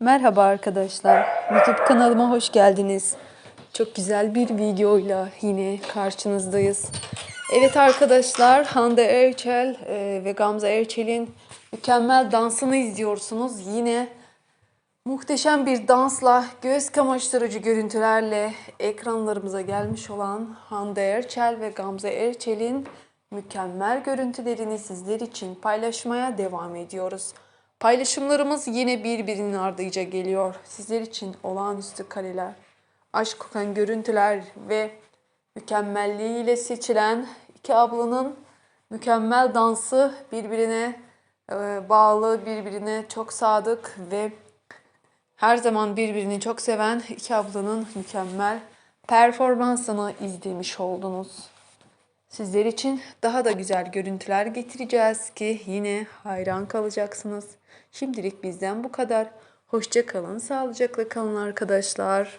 Merhaba arkadaşlar. YouTube kanalıma hoş geldiniz. Çok güzel bir videoyla yine karşınızdayız. Evet arkadaşlar Hande Erçel e, ve Gamze Erçel'in mükemmel dansını izliyorsunuz. Yine muhteşem bir dansla göz kamaştırıcı görüntülerle ekranlarımıza gelmiş olan Hande Erçel ve Gamze Erçel'in mükemmel görüntülerini sizler için paylaşmaya devam ediyoruz. Paylaşımlarımız yine birbirinin ardıyla geliyor. Sizler için olağanüstü kareler, aşk kokan görüntüler ve mükemmelliğiyle seçilen iki ablanın mükemmel dansı birbirine e, bağlı, birbirine çok sadık ve her zaman birbirini çok seven iki ablanın mükemmel performansını izlemiş oldunuz. Sizler için daha da güzel görüntüler getireceğiz ki yine hayran kalacaksınız. Şimdilik bizden bu kadar. Hoşça kalın, sağlıcakla kalın arkadaşlar.